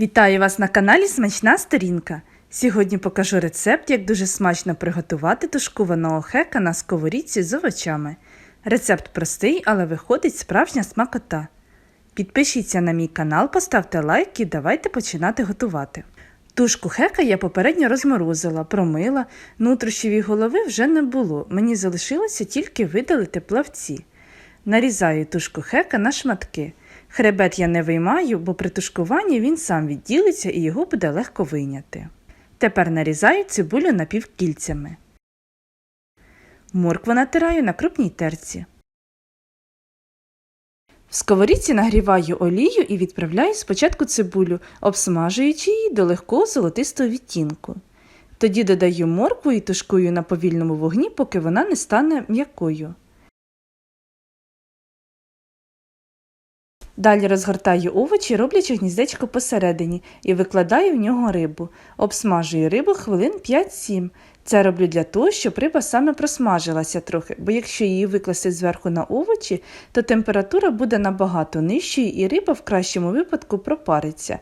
Вітаю вас на каналі Смачна Сторінка. Сьогодні покажу рецепт, як дуже смачно приготувати тушкованого хека на сковорідці з овочами. Рецепт простий, але виходить справжня смакота. Підпишіться на мій канал, поставте лайк і давайте починати готувати. Тушку хека я попередньо розморозила, промила, нутрощів голови вже не було. Мені залишилося тільки видалити плавці. Нарізаю тушку хека на шматки. Хребет я не виймаю, бо при тушкуванні він сам відділиться і його буде легко вийняти. Тепер нарізаю цибулю напівкільцями. Моркву натираю на крупній терці. В сковорідці нагріваю олію і відправляю спочатку цибулю, обсмажуючи її до легкого золотистого відтінку. Тоді додаю моркву і тушкую на повільному вогні, поки вона не стане м'якою. Далі розгортаю овочі, роблячи гніздечко посередині, і викладаю в нього рибу. Обсмажую рибу хвилин 5-7. Це роблю для того, щоб риба саме просмажилася трохи, бо якщо її викласти зверху на овочі, то температура буде набагато нижчою і риба в кращому випадку пропариться.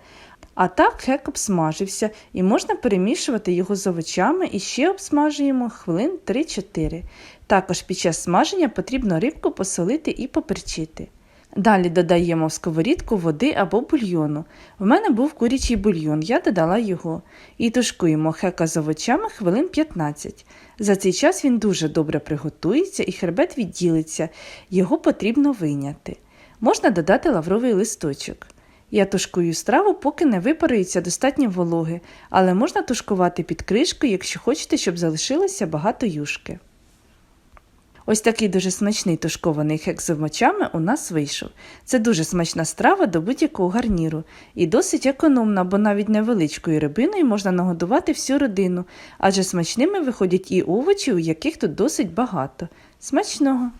А так хек обсмажився і можна перемішувати його з овочами і ще обсмажуємо хвилин 3-4. Також під час смаження потрібно рибку посолити і поперчити. Далі додаємо в сковорідку води або бульйону. В мене був курячий бульйон, я додала його. І тушкуємо хека з овочами хвилин 15. За цей час він дуже добре приготується і хребет відділиться, його потрібно вийняти. Можна додати лавровий листочок. Я тушкую страву, поки не випарується достатньо вологи, але можна тушкувати під кришкою, якщо хочете, щоб залишилося багато юшки. Ось такий дуже смачний тушкований хек з овочами у нас вийшов. Це дуже смачна страва до будь-якого гарніру і досить економна, бо навіть невеличкою рибиною можна нагодувати всю родину, адже смачними виходять і овочі, у яких тут досить багато. Смачного!